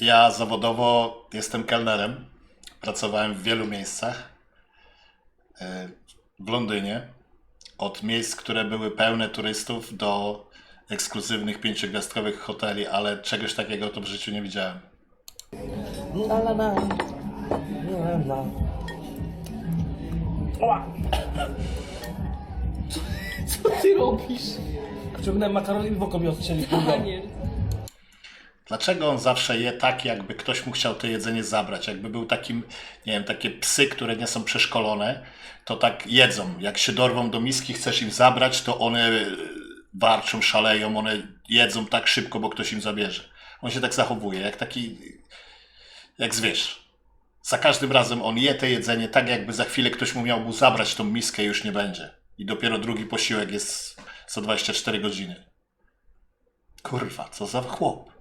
Ja zawodowo jestem kelnerem. Pracowałem w wielu miejscach. E, W Londynie. Od miejsc, które były pełne turystów, do ekskluzywnych pięciogwiazdkowych hoteli, ale czegoś takiego to w życiu nie widziałem. La la la. La la. Co ty robisz? Ciągnąłem makaron i w oko mi ostrzelił. Daniel. Dlaczego on zawsze je tak, jakby ktoś mu chciał to jedzenie zabrać? Jakby był takim, nie wiem, takie psy, które nie są przeszkolone, to tak jedzą. Jak się dorwą do miski, chcesz im zabrać, to one warczą, szaleją, one jedzą tak szybko, bo ktoś im zabierze. On się tak zachowuje, jak taki, jak zwierz. Za każdym razem on je te jedzenie tak, jakby za chwilę ktoś mu miał mu zabrać tą miskę i już nie będzie. I dopiero drugi posiłek jest za 24 godziny. Kurwa, co za chłop.